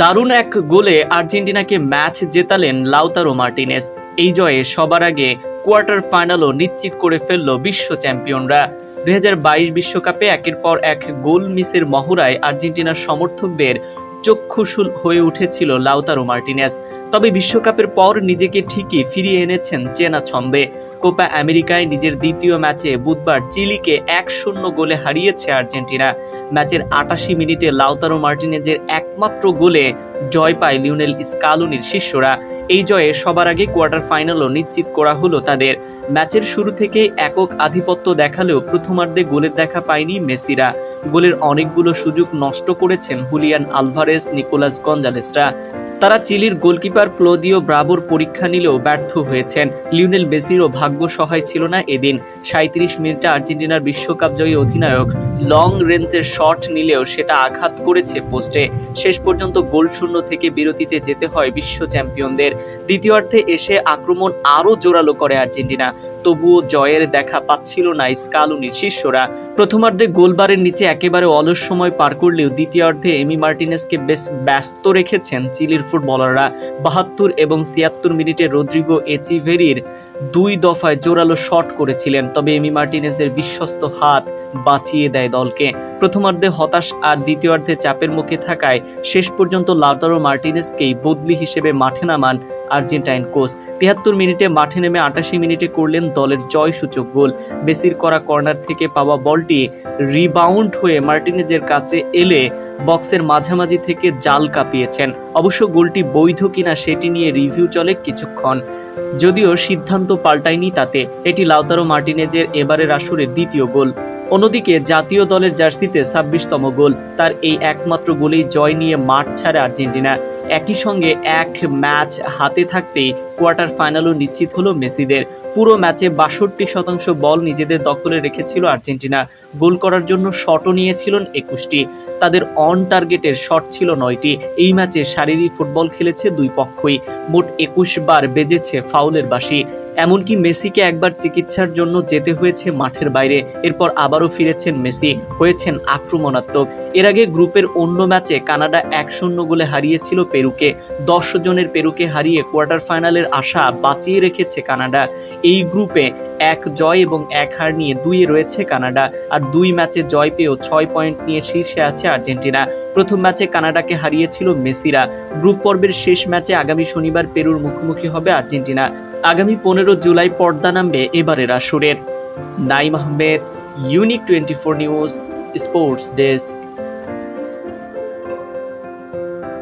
দারুণ এক গোলে আর্জেন্টিনাকে ম্যাচ জেতালেন লাউতারো মার্টিনেস। এই জয়ে সবার আগে কোয়ার্টার ফাইনালও নিশ্চিত করে ফেলল বিশ্ব চ্যাম্পিয়নরা। দুই বিশ্বকাপে একের পর এক গোল মিসের মহড়ায় আর্জেন্টিনার সমর্থকদের চক্ষুশুল হয়ে উঠেছিল লাউতারো মার্টিনেস। তবে বিশ্বকাপের পর নিজেকে ঠিকই ফিরিয়ে এনেছেন চেনা ছন্দে। কোপা আমেরিকায় নিজের দ্বিতীয় ম্যাচে বুধবার চিলিকে এক শূন্য গোলে হারিয়েছে আর্জেন্টিনা। ম্যাচের আটাশি মিনিটে লাউতারো মার্টিনেজের একমাত্র গোলে জয় পায় লিওনেল স্কালুনির শিষ্যরা। এই জয়ে সবার আগে কোয়ার্টার ফাইনালও নিশ্চিত করা হলো তাদের। ম্যাচের শুরু থেকেই একক আধিপত্য দেখালেও প্রথমার্ধে গোলের দেখা পায়নি মেসিরা। গোলের অনেকগুলো সুযোগ নষ্ট করেছেন হুলিয়ান আলভারেস, নিকোলাস গঞ্জালেসরা। তারা চিলির গোলকিপার ক্লোদিও ব্রাভোর পরীক্ষা নিলেও ব্যর্থ হয়েছেন। লিওনেল মেসিরও ভাগ্য সহায় ছিল না এদিন। সাঁত্রিশ মিনিটে আর্জেন্টিনার বিশ্বকাপ জয়ী অধিনায়ক লং রেঞ্জের শট নিলেও সেটা আঘাত করেছে পোস্টে। শেষ পর্যন্ত গোল শূন্য থেকে বিরতিতে যেতে হয় বিশ্ব চ্যাম্পিয়নদের। দ্বিতীয়ার্ধে এসে আক্রমণ আরও জোরালো করে আর্জেন্টিনা। তবুও জয়ের দেখা পাচ্ছিল না স্কালুনির শিষ্যরা। প্রথমার্ধে গোলবারের নিচে একেবারে অলস সময় পার করলেও দ্বিতীয়ার্ধে এমি মার্টিনেসকে বেশ ব্যস্ত রেখেছেন চিলির ফুটবলাররা। বাহাত্তর এবং ছিয়াত্তর মিনিটে রদ্রিগো এচিভেরির দুই দফায় জোরালো শট করেছিলেন, তবে এমি মার্টিনেসের বিশ্বস্ত হাত বাঁচিয়ে দেয় দলকে। প্রথমার্ধে হতাশ আর দ্বিতীয়ার্ধে চাপের মুখে থাকায় শেষ পর্যন্ত লাউতারো মার্টিনেসকেই বদলি হিসেবে মাঠে নামান আর্জেন্টাইন কোচ। তিয়াত্তর মিনিটে মাঠে নেমে আটাশি মিনিটে করলেন দলের জয়সূচক গোল। বেসির করা কর্নার থেকে পাওয়া বলটি রিবাউন্ড হয়ে মার্টিনেজের কাছে এলে বক্সের মাঝামাঝি থেকে জাল কাঁপিয়েছেন। অবশ্য গোলটি বৈধ কিনা সেটি নিয়ে রিভিউ চলে কিছুক্ষণ। যদিও সিদ্ধান্ত পাল্টায়নি তাতে। এটি লাউতারো মার্টিনেজের এবারের আসরে দ্বিতীয় গোল। অন্যদিকে জাতীয় দলের জার্সিতে ছাব্বিশতম গোল। তার এই একমাত্র গোলেই জয় নিয়ে মাঠ ছাড়ে আর্জেন্টিনা। একই সঙ্গে এক ম্যাচ হাতে থাকতেই কোয়ার্টার ফাইনালও নিশ্চিত হলো মেসিদের। পুরো ম্যাচে বাষট্টি শতাংশ বল নিজেদের দখলে রেখেছিল আর্জেন্টিনা। গোল করার জন্য শটও নিয়েছিলেন একুশটি। তাদের অন টার্গেটের শট ছিল নয়টি। এই ম্যাচে শারীরিক ফুটবল খেলেছে দুই পক্ষই। মোট একুশ বার বেজেছে ফাউলের বাসি এমনকি মেসিকে একবার চিকিৎসার জন্য যেতে হয়েছে মাঠের বাইরে। এরপর আবারও ফিরেছেন মেসি, হয়েছেন আক্রমণাত্মক। এর আগে গ্রুপের অন্য ম্যাচে কানাডা এক শূন্য গোলে হারিয়েছিল পেরুকে। দশ জনের পেরুকে হারিয়ে কোয়ার্টার ফাইনালের আশা বাঁচিয়ে রেখেছে কানাডা। এই গ্রুপে এক জয় এবং এক হার নিয়ে দুইয়ে রয়েছে কানাডা। আর দুই ম্যাচে জয় পেয়েও ছয় পয়েন্ট নিয়ে শীর্ষে আছে আর্জেন্টিনা। প্রথম ম্যাচে কানাডাকে হারিয়েছিল মেসিরা। গ্রুপ পর্বের শেষ ম্যাচে আগামী শনিবার পেরুর মুখোমুখি হবে আর্জেন্টিনা। আগামী পনেরো জুলাই পর্দা নামবে এবারের আসরের। Naim Ahmed unique twenty four news sports desk